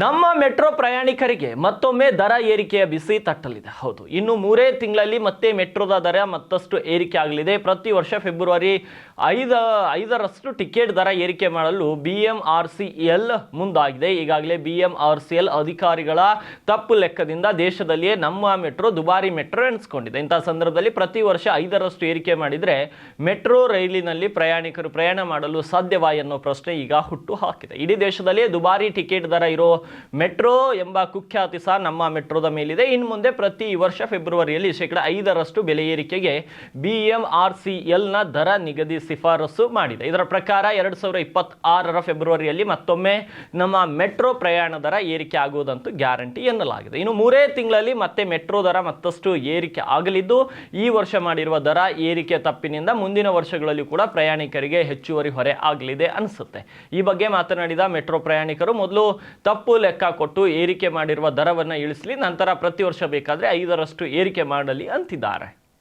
ನಮ್ಮ ಮೆಟ್ರೋ ಪ್ರಯಾಣಿಕರಿಗೆ ಮತ್ತೊಮ್ಮೆ ದರ ಏರಿಕೆಯ ಬಿಸಿ ತಟ್ಟಲಿದೆ. ಹೌದು, ಇನ್ನು ಮೂರೇ ತಿಂಗಳಲ್ಲಿ ಮತ್ತೆ ಮೆಟ್ರೋದ ದರ ಮತ್ತಷ್ಟು ಏರಿಕೆ ಆಗಲಿದೆ. ಪ್ರತಿ ವರ್ಷ ಫೆಬ್ರವರಿ ಐದ, ಐದರಷ್ಟು ಟಿಕೆಟ್ ದರ ಏರಿಕೆ ಮಾಡಲು B M R C L ಮುಂದಾಗಿದೆ. ಈಗಾಗಲೇ B M R C L ಅಧಿಕಾರಿಗಳ ತಪ್ಪು ಲೆಕ್ಕದಿಂದ ದೇಶದಲ್ಲಿಯೇ ನಮ್ಮ ಮೆಟ್ರೋ ದುಬಾರಿ ಮೆಟ್ರೋ ಎನಿಸ್ಕೊಂಡಿದೆ. ಇಂಥ ಸಂದರ್ಭದಲ್ಲಿ ಪ್ರತಿ ವರ್ಷ ಐದರಷ್ಟು ಏರಿಕೆ ಮಾಡಿದರೆ ಮೆಟ್ರೋ ರೈಲಿನಲ್ಲಿ ಪ್ರಯಾಣಿಕರು ಪ್ರಯಾಣ ಮಾಡಲು ಸಾಧ್ಯವಾ ಎನ್ನುವ ಪ್ರಶ್ನೆ ಈಗ ಹುಟ್ಟು ಹಾಕಿದೆ. ಇಡೀ ದೇಶದಲ್ಲಿ ದುಬಾರಿ ಟಿಕೆಟ್ ದರ ಇರೋ ಮೆಟ್ರೋ ಎಂಬ ಕುಖ್ಯಾತಿ ಸಹ ನಮ್ಮ ಮೆಟ್ರೋದ ಮೇಲಿದೆ. ಇನ್ನು ಮುಂದೆ ಪ್ರತಿ ವರ್ಷ ಫೆಬ್ರವರಿಯಲ್ಲಿ ಶೇಕಡ ಐದರಷ್ಟು ಬೆಲೆ ಏರಿಕೆಗೆ ಬಿ ಎಂ ಆರ್ ಸಿ ಎಲ್ನ ದರ ನಿಗದಿ ಶಿಫಾರಸು ಮಾಡಿದೆ. ಇದರ ಪ್ರಕಾರ ಎರಡು ಸಾವಿರ ಇಪ್ಪತ್ತಾರರ ಫೆಬ್ರವರಿಯಲ್ಲಿ ಮತ್ತೊಮ್ಮೆ ನಮ್ಮ ಮೆಟ್ರೋ ಪ್ರಯಾಣ ದರ ಏರಿಕೆ ಆಗುವುದಂತೂ ಗ್ಯಾರಂಟಿ ಎನ್ನಲಾಗಿದೆ. ಇನ್ನು ಮೂರೇ ತಿಂಗಳಲ್ಲಿ ಮತ್ತೆ ಮೆಟ್ರೋ ದರ ಮತ್ತಷ್ಟು ಏರಿಕೆ ಆಗಲಿದ್ದು, ಈ ವರ್ಷ ಮಾಡಿರುವ ದರ ಏರಿಕೆ ತಪ್ಪಿನಿಂದ ಮುಂದಿನ ವರ್ಷಗಳಲ್ಲಿ ಕೂಡ ಪ್ರಯಾಣಿಕರಿಗೆ ಹೆಚ್ಚುವರಿ ಹೊರೆ ಆಗಲಿದೆ ಅನಿಸುತ್ತೆ. ಈ ಬಗ್ಗೆ ಮಾತನಾಡಿದ ಮೆಟ್ರೋ ಪ್ರಯಾಣಿಕರು, ಮೊದಲು ತಪ್ಪು ಲೆಕ್ಕ ಕೊಟ್ಟು ಏರಿಕೆ ಮಾಡಿರುವ ದರವನ್ನು ಇಳಿಸಲಿ, ನಂತರ ಪ್ರತಿ ವರ್ಷ ಬೇಕಾದರೆ ಐದರಷ್ಟು ಏರಿಕೆ ಮಾಡಲಿ ಅಂತಿದ್ದಾರೆ.